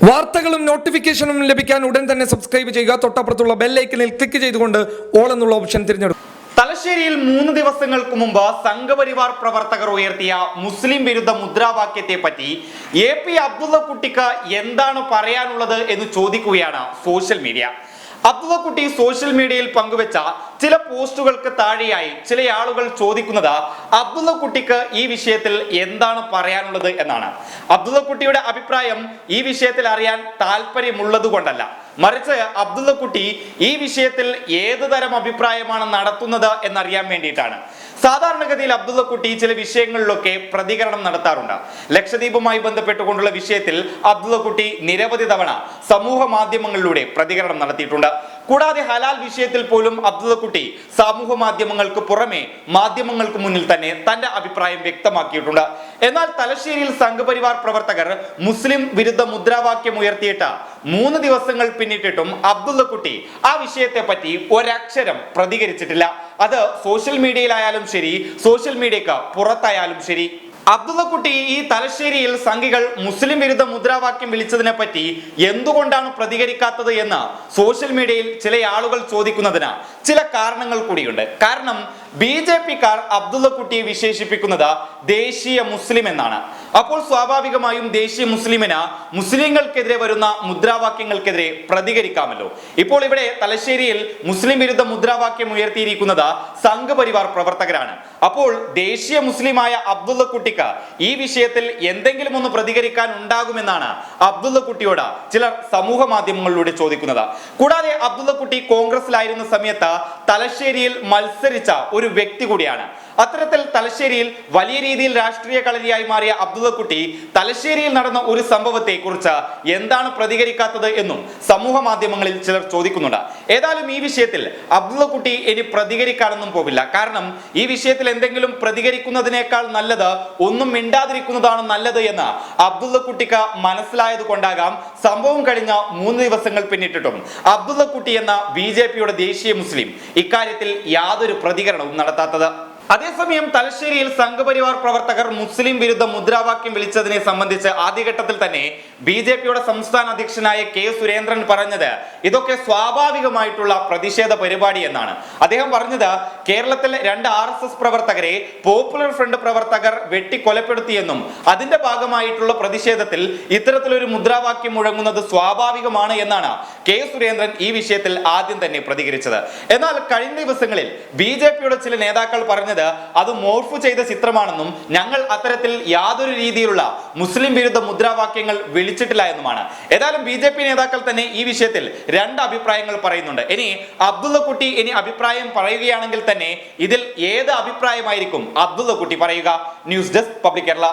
വാർത്തകളും നോട്ടിഫിക്കേഷനും ലഭിക്കാൻ ഉടൻ തന്നെ സബ്സ്ക്രൈബ് ചെയ്യുക. തൊട്ടപ്പുറത്തുള്ള ബെല്ലൈക്കനിൽ ക്ലിക്ക് ചെയ്തുകൊണ്ട് ഓൾ എന്നുള്ള ഓപ്ഷൻ തിരഞ്ഞെടുക്കും തലശ്ശേരിയിൽ മൂന്ന് ദിവസങ്ങൾക്ക് മുമ്പ് സംഘപരിവാർ പ്രവർത്തകർ ഉയർത്തിയ മുസ്ലിം വിരുദ്ധ മുദ്രാവാക്യത്തെ പറ്റി എ പി അബ്ദുള്ള കുട്ടിക്ക് എന്താണ് പറയാനുള്ളത് എന്ന് ചോദിക്കുകയാണ് സോഷ്യൽ മീഡിയ അബ്ദുള്ളക്കുട്ടി സോഷ്യൽ മീഡിയയിൽ പങ്കുവച്ച ചില പോസ്റ്റുകൾക്ക് താഴെയായി ചില ആളുകൾ ചോദിക്കുന്നത് അബ്ദുള്ള കുട്ടിക്ക് ഈ വിഷയത്തിൽ എന്താണ് പറയാനുള്ളത് എന്നാണ്. അബ്ദുള്ള കുട്ടിയുടെ അഭിപ്രായം ഈ വിഷയത്തിൽ അറിയാൻ താല്പര്യമുള്ളത് കൊണ്ടല്ല. മറിച്ച് അബ്ദുള്ള കുട്ടി ഈ വിഷയത്തിൽ ഏത് തരം അഭിപ്രായമാണ് നടത്തുന്നത് എന്നറിയാൻ വേണ്ടിയിട്ടാണ്. സാധാരണഗതിയിൽ അബ്ദുള്ള കുട്ടി ചില വിഷയങ്ങളിലൊക്കെ പ്രതികരണം നടത്താറുണ്ട്. ലക്ഷദ്വീപുമായി ബന്ധപ്പെട്ടുകൊണ്ടുള്ള വിഷയത്തിൽ അബ്ദുള്ള കുട്ടി നിരവധി തവണ സമൂഹ മാധ്യമങ്ങളിലൂടെ പ്രതികരണം നടത്തിയിട്ടുണ്ട്. കൂടാതെ ഹലാൽ വിഷയത്തിൽ പോലും അബ്ദുള്ളക്കുട്ടി സമൂഹ മാധ്യമങ്ങൾക്ക് പുറമെ മാധ്യമങ്ങൾക്ക് മുന്നിൽ തന്നെ തന്റെ അഭിപ്രായം വ്യക്തമാക്കിയിട്ടുണ്ട്. എന്നാൽ തലശ്ശേരിയിൽ സംഘപരിവാർ പ്രവർത്തകർ മുസ്ലിം വിരുദ്ധ മുദ്രാവാക്യം ഉയർത്തിയിട്ട് മൂന്ന് ദിവസങ്ങൾ പിന്നിട്ടിട്ടും അബ്ദുള്ളക്കുട്ടി ആ വിഷയത്തെ പറ്റി ഒരക്ഷരം പ്രതികരിച്ചിട്ടില്ല. അത് സോഷ്യൽ മീഡിയയിലായാലും ശരി സോഷ്യൽ മീഡിയക്ക് പുറത്തായാലും ശരി. അബ്ദുള്ള കുട്ടി ഈ തലശ്ശേരിയിൽ സംഘികൾ മുസ്ലിം വിരുദ്ധ മുദ്രാവാക്യം വിളിച്ചതിനെ പറ്റി എന്തുകൊണ്ടാണ് പ്രതികരിക്കാത്തത് എന്ന് സോഷ്യൽ മീഡിയയിൽ ചില ആളുകൾ ചോദിക്കുന്നതിന് ചില കാരണങ്ങൾ കൂടിയുണ്ട്. കാരണം ബി ജെ പിക്കാർ അബ്ദുള്ള കുട്ടിയെ വിശേഷിപ്പിക്കുന്നത് ദേശീയ മുസ്ലിം എന്നാണ്. അപ്പോൾ സ്വാഭാവികമായും ദേശീയ മുസ്ലിമിന് മുസ്ലിങ്ങൾക്കെതിരെ വരുന്ന മുദ്രാവാക്യങ്ങൾക്കെതിരെ പ്രതികരിക്കാമല്ലോ. ഇപ്പോൾ ഇവിടെ തലശ്ശേരിയിൽ മുസ്ലിം വിരുദ്ധ മുദ്രാവാക്യം ഉയർത്തിയിരിക്കുന്നത് സംഘപരിവാർ പ്രവർത്തകരാണ്. അപ്പോൾ ദേശീയ മുസ്ലിമായ അബ്ദുള്ള കുട്ടിക്ക് ഈ വിഷയത്തിൽ എന്തെങ്കിലും ഒന്ന് പ്രതികരിക്കാൻ ഉണ്ടാകുമെന്നാണ് അബ്ദുള്ള കുട്ടിയോട് ചിലർ സമൂഹ മാധ്യമങ്ങളിലൂടെ ചോദിക്കുന്നത്. കൂടാതെ അബ്ദുള്ള കുട്ടി കോൺഗ്രസിലായിരുന്ന സമയത്ത് തലശ്ശേരിയിൽ മത്സരിച്ച ഒരു വ്യക്തി കൂടിയാണ്. അത്തരത്തിൽ തലശ്ശേരിയിൽ വലിയ രീതിയിൽ രാഷ്ട്രീയ കളരിയായി മാറിയ അബ്ദുള്ളക്കുട്ടി തലശ്ശേരിയിൽ നടന്ന ഒരു സംഭവത്തെ കുറിച്ച് എന്താണ് പ്രതികരിക്കാത്തത് എന്നും സമൂഹ മാധ്യമങ്ങളിൽ ചിലർ ചോദിക്കുന്നുണ്ട്. ഏതായാലും ഈ വിഷയത്തിൽ അബ്ദുള്ളക്കുട്ടി ഇനി പ്രതികരിക്കാനൊന്നും പോവില്ല. കാരണം ഈ വിഷയത്തിൽ എന്തെങ്കിലും പ്രതികരിക്കുന്നതിനേക്കാൾ നല്ലത് ഒന്നും മിണ്ടാതിരിക്കുന്നതാണ് നല്ലത് എന്ന് അബ്ദുള്ളക്കുട്ടിക്ക് മനസ്സിലായത് കൊണ്ടാകാം സംഭവം കഴിഞ്ഞ മൂന്ന് ദിവസങ്ങൾ പിന്നിട്ടിട്ടും. അബ്ദുള്ളക്കുട്ടി എന്ന ബി ദേശീയ മുസ്ലിം ഇക്കാര്യത്തിൽ യാതൊരു പ്രതികരണവും നടത്താത്തത്. അതേസമയം തലശ്ശേരിയിൽ സംഘപരിവാർ പ്രവർത്തകർ മുസ്ലിം വിരുദ്ധ മുദ്രാവാക്യം വിളിച്ചതിനെ സംബന്ധിച്ച് ആദ്യഘട്ടത്തിൽ തന്നെ ബി ജെ പിയുടെ സംസ്ഥാന അധ്യക്ഷനായ കെ സുരേന്ദ്രൻ പറഞ്ഞത് ഇതൊക്കെ സ്വാഭാവികമായിട്ടുള്ള പ്രതിഷേധ പരിപാടി എന്നാണ്. അദ്ദേഹം പറഞ്ഞത് കേരളത്തിലെ രണ്ട് ആർ എസ് എസ് പ്രവർത്തകരെ പോപ്പുലർ ഫ്രണ്ട് പ്രവർത്തകർ വെട്ടിക്കൊലപ്പെടുത്തിയെന്നും അതിന്റെ ഭാഗമായിട്ടുള്ള പ്രതിഷേധത്തിൽ ഇത്തരത്തിലൊരു മുദ്രാവാക്യം മുഴങ്ങുന്നത് സ്വാഭാവികമാണ് എന്നാണ് കെ സുരേന്ദ്രൻ ഈ വിഷയത്തിൽ ആദ്യം തന്നെ പ്രതികരിച്ചത്. എന്നാൽ കഴിഞ്ഞ ദിവസങ്ങളിൽ ബി ചില നേതാക്കൾ പറഞ്ഞത് അത് മോർഫ് ചെയ്ത ചിത്രമാണെന്നും ഞങ്ങൾ അത്തരത്തിൽ യാതൊരു രീതിയിലുള്ള മുസ്ലിം വിരുദ്ധ മുദ്രാവാക്യങ്ങൾ വിളിച്ചിട്ടില്ല എന്നുമാണ്. ഏതായാലും ബി ജെ പി നേതാക്കൾ തന്നെ ഈ വിഷയത്തിൽ രണ്ട് അഭിപ്രായങ്ങൾ പറയുന്നുണ്ട്. ഇനി അബ്ദുള്ള കുട്ടി ഇനി അഭിപ്രായം പറയുകയാണെങ്കിൽ തന്നെ ഇതിൽ ഏത് അഭിപ്രായമായിരിക്കും അബ്ദുള്ള കുട്ടി പറയുക? News desk public Kerala.